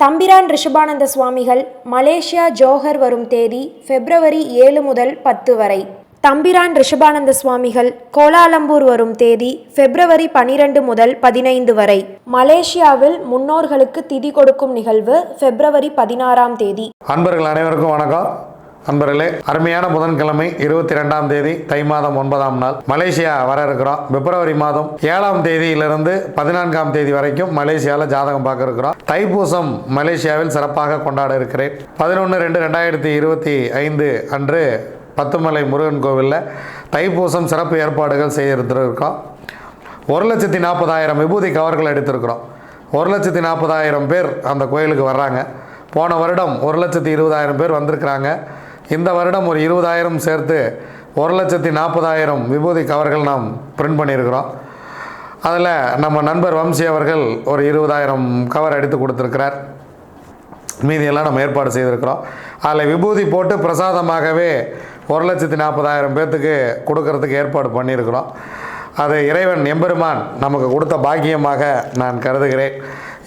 தம்பிரான் ரிஷபானந்த சுவாமிகள் Malaysia Johor வரும் தேதி பிப்ரவரி ஏழு முதல் பத்து வரை. தம்பிரான் ரிஷபானந்த சுவாமிகள் கோலாலம்பூர் வரும் தேதி பிப்ரவரி பனிரெண்டு முதல் பதினைந்து வரை. மலேசியாவில் முன்னோர்களுக்கு திதி கொடுக்கும் நிகழ்வு பிப்ரவரி பதினாறாம் தேதி. அன்பர்கள் அனைவருக்கும் வணக்கம். நண்பர்களே அருமையான புதன்கிழமை இருபத்தி ரெண்டாம் தேதி தை மாதம் ஒன்பதாம் நாள். மலேசியா வர இருக்கிறோம். பிப்ரவரி மாதம் ஏழாம் தேதியிலிருந்து பதினான்காம் தேதி வரைக்கும் மலேசியாவில் ஜாதகம் பார்க்க இருக்கிறோம். தைப்பூசம் மலேசியாவில் சிறப்பாக கொண்டாட இருக்கிறேன். பதினொன்று ரெண்டு ரெண்டாயிரத்தி இருபத்தி ஐந்து அன்று பத்துமலை முருகன் கோவிலில் தைப்பூசம் சிறப்பு ஏற்பாடுகள் செய்திருக்கிறோம் ஒரு லட்சத்தி நாற்பதாயிரம் விபூதி கவர்கள் எடுத்திருக்கிறோம் ஒரு லட்சத்தி நாற்பதாயிரம் பேர் அந்த கோயிலுக்கு வர்றாங்க. போன வருடம் ஒரு லட்சத்தி இருபதாயிரம் பேர் வந்திருக்கிறாங்க. இந்த வருடம் ஒரு இருபதாயிரம் சேர்த்து ஒரு லட்சத்தி நாற்பதாயிரம் விபூதி கவர்கள் நாம் பிரிண்ட் பண்ணியிருக்கிறோம். அதில் நம்ம நண்பர் வம்சி அவர்கள் ஒரு இருபதாயிரம் கவர் எடுத்து கொடுத்துருக்கிறார். மீதியெல்லாம் நம்ம ஏற்பாடு செய்திருக்கிறோம். அதில் விபூதி போட்டு பிரசாதமாகவே ஒரு லட்சத்தி நாற்பதாயிரம் பேர்த்துக்கு கொடுக்கறதுக்கு ஏற்பாடு பண்ணியிருக்கிறோம். அது இறைவன் எம்பெருமான் நமக்கு கொடுத்த பாக்கியமாக நான் கருதுகிறேன்.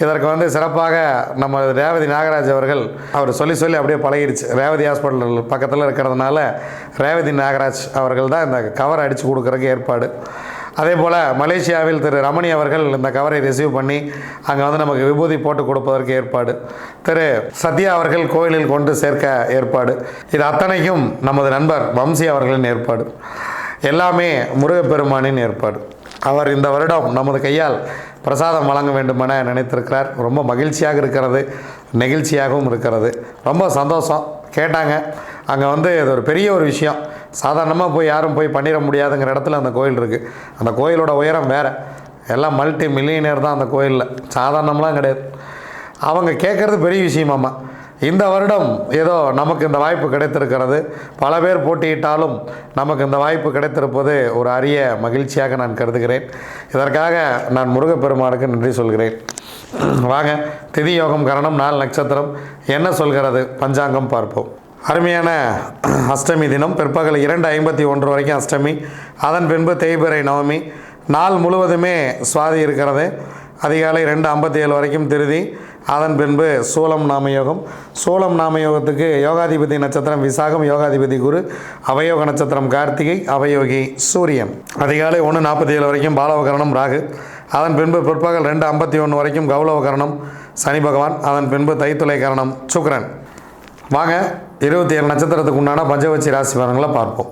இதற்கு வந்து சிறப்பாக நம்ம ரேவதி நாகராஜ் அவர்கள் அவர் சொல்லி சொல்லி அப்படியே பழகிடுச்சு. ரேவதி ஹாஸ்பிட்டல் பக்கத்தில் இருக்கிறதுனால ரேவதி நாகராஜ் அவர்கள் தான் இந்த கவர் அடித்து கொடுக்குறக்கு ஏற்பாடு. அதே போல் மலேசியாவில் திரு ரமணி அவர்கள் இந்த கவரை ரிசீவ் பண்ணி அங்கே வந்து நமக்கு விபூதி போட்டு கொடுப்பதற்கு ஏற்பாடு. திரு சத்யா அவர்கள் கோயிலில் கொண்டு சேர்க்க ஏற்பாடு. இது அத்தனைக்கும் நமது நண்பர் வம்சி அவர்களின் ஏற்பாடு. எல்லாமே முருகப்பெருமானின் ஏற்பாடு. அவர் இந்த வருடம் நமது கையால் பிரசாதம் வழங்க வேண்டுமென நினைத்திருக்கிறார். ரொம்ப மகிழ்ச்சியாக இருக்கிறது நெகிழ்ச்சியாகவும் இருக்கிறது. ரொம்ப சந்தோஷம். கேட்டாங்க. அங்கே வந்து இது ஒரு பெரிய ஒரு விஷயம். சாதாரணமாக போய் யாரும் போய் பண்ணிட முடியாதுங்கிற இடத்துல அந்த கோயில் இருக்குது அந்த கோயிலோட உயரம் வேறு. எல்லாம் மல்டி மில்லியனர் தான் அந்த கோயிலில். சாதாரணம்லாம் கிடையாது. அவங்க கேட்குறது பெரிய விஷயமாம்மா இந்த வருடம் ஏதோ நமக்கு இந்த வாய்ப்பு கிடைத்திருக்கிறது. பல பேர் போட்டியிட்டாலும் நமக்கு இந்த வாய்ப்பு கிடைத்திருப்பது ஒரு அரிய மகிழ்ச்சியாக நான் கருதுகிறேன். இதற்காக நான் முருகப்பெருமானுக்கு நன்றி சொல்கிறேன். வாங்க திதி யோகம் கரணம் நாள் நட்சத்திரம். என்ன சொல்கிறது? பஞ்சாங்கம் பார்ப்போம். அருமையான அஷ்டமி தினம் பிற்பகல் இரண்டு ஐம்பத்தி ஒன்று வரைக்கும் அஷ்டமி. அதன் பின்பு தேய்பிறை நவமி. நாள் முழுவதுமே சுவாதி இருக்கிறது. அதிகாலை ரெண்டு ஐம்பத்தி ஏழு வரைக்கும் திருதி. அதன் பின்பு சூலம் நாமயோகம். சூலம் நாமயோகத்துக்கு யோகாதிபதி நட்சத்திரம் விசாகம் யோகாதிபதி குரு அவயோக நட்சத்திரம் கார்த்திகை அவயோகி சூரியன். அதிகாலை ஒன்று நாற்பத்தி ஏழு வரைக்கும் பாலவகரணம் ராகு. அதன் பின்பு பிற்பகல் ரெண்டு ஐம்பத்தி ஒன்று வரைக்கும் கௌலவகரணம் சனி பகவான். அதன் பின்பு தைத்துளை கரணம் சுக்கிரன். வாங்க இருபத்தி ஏழு நட்சத்திரத்துக்கு உண்டான பஞ்சவச்சி ராசி பலன்களை பார்ப்போம்.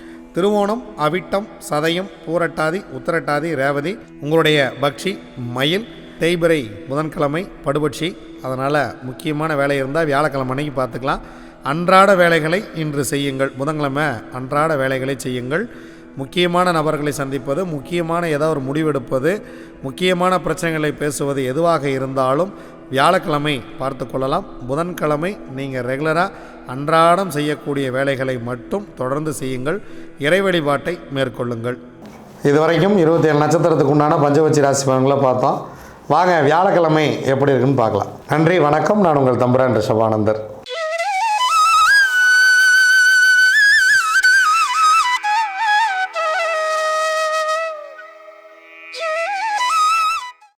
திருவோணம் அவிட்டம் சதயம் பூரட்டாதி உத்தரட்டாதி ரேவதி உங்களுடைய பக்ஷி மயில் தேய்பிரை புதன்கிழமை படுபட்சி. அதனால் முக்கியமான வேலை இருந்தால் வியாழக்கிழமை அன்னைக்கு பார்த்துக்கலாம். அன்றாட வேலைகளை இன்று செய்யுங்கள். புதன்கிழமை அன்றாட வேலைகளை செய்யுங்கள். முக்கியமான நபர்களை சந்திப்பது முக்கியமான ஏதோ ஒரு முடிவெடுப்பது முக்கியமான பிரச்சனைகளை பேசுவது எதுவாக இருந்தாலும் வியாழக்கிழமை பார்த்து கொள்ளலாம். புதன்கிழமை நீங்கள் ரெகுலராக அன்றாடம் செய்யக்கூடிய வேலைகளை மட்டும் தொடர்ந்து செய்யுங்கள். இறை வழிபாட்டை மேற்கொள்ளுங்கள். இதுவரைக்கும் இருபத்தி ஏழு நட்சத்திரத்துக்கு உண்டான பஞ்சவச்சி ராசி பலன்களை பார்த்தோம். வாங்க வியாழக்கிழமை எப்படி இருக்குன்னு பார்க்கலாம். நன்றி வணக்கம். நான் உங்கள் தம்புரான் ரிஷபானந்தர்.